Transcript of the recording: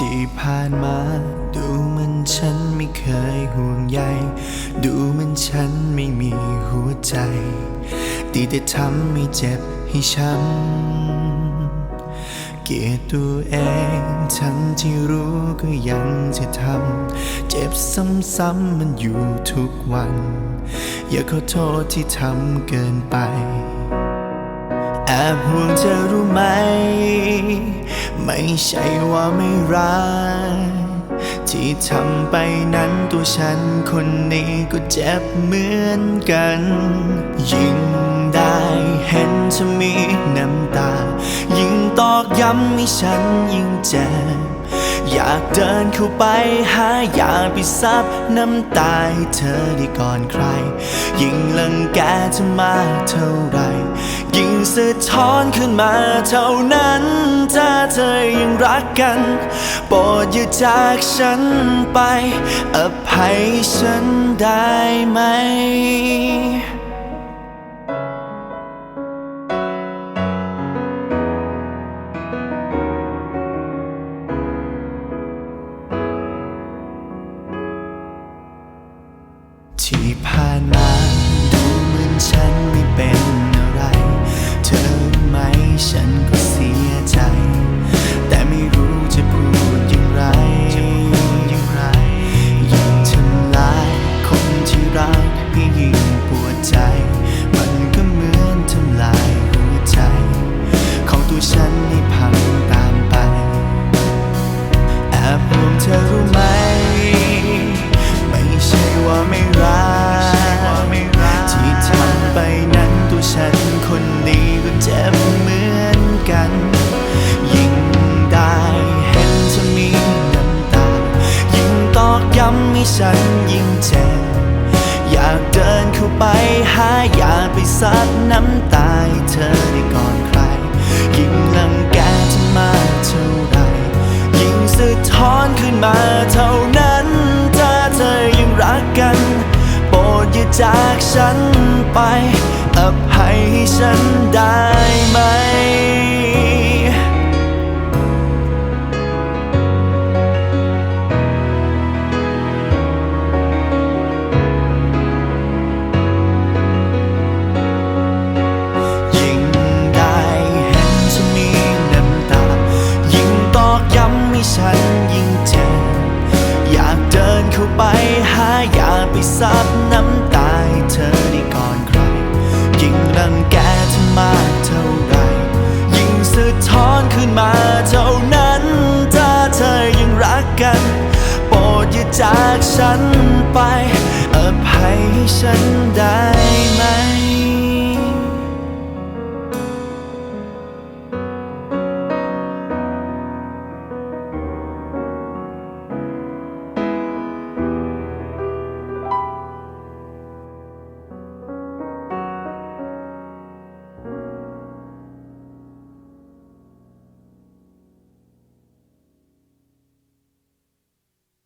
ที่ผ่านมา ดูมันฉันไม่เคยห่วงใย ดูมันฉันไม่มีหัวใจ ดีแต่ทำให้เจ็บให้ช้ำ เกลียดตัวเองทั้งที่รู้ก็ยังจะทำ เจ็บซ้ำๆมันอยู่ทุกวัน อย่าขอโทษที่ทำเกินไป แอบห่วงเธอรู้ไหม ไม่ใช่ว่าไม่รักที่ทำไปนั้นตัวฉันคนนี้ก็เจ็บเหมือนกัน ยิ่งได้เห็นเธอมีน้ำตา ยิ่งตอกย้ำให้ฉันยิ่งเจ็บ อยากเดินเข้าไปหาอยากไปซับน้ำตาให้เธอได้ก่อนใคร ยิ่งลังแกเธอมากเท่าไร ยิ่งสะท้อนขึ้นมาเท่านั้น ถ้าเธอยังรักกัน โปรดอย่าจากฉันไป อภัยฉันได้ไหม ยิ่งปวดใจ มันก็เหมือนทำลายหัวใจ ของตัวฉันให้พังตามไป แอบห่วงเธอรู้ไหม ไม่ใช่ว่าไม่รักที่ทำไปนั้นตัวฉันคนนี้ก็เจ็บเหมือนกัน ยิ่งได้เห็นเธอมีน้ำตา ยิ่งตอกย้ำให้ฉันยิ่งเจ็บาอย่าไปซัดน้ำตายเธอได้ก่อนใคร ยิ่งลังแกจะมาเท่าไรยิ่งสะท้อนขึ้นมาเท่านั้น ถ้าเธอยังรักกัน โปรดอย่าจากฉันไป อภัยให้ฉันได้ไหม อย่าไปซับน้ำตาให้เธอได้ก่อนใคร ยิ่งรังแกเธอมากเท่าไร ยิ่งสะท้อนขึ้นมาเท่านั้น ถ้าเธอยังรักกัน โปรดอย่าจากฉันไป อภัยให้ฉันได้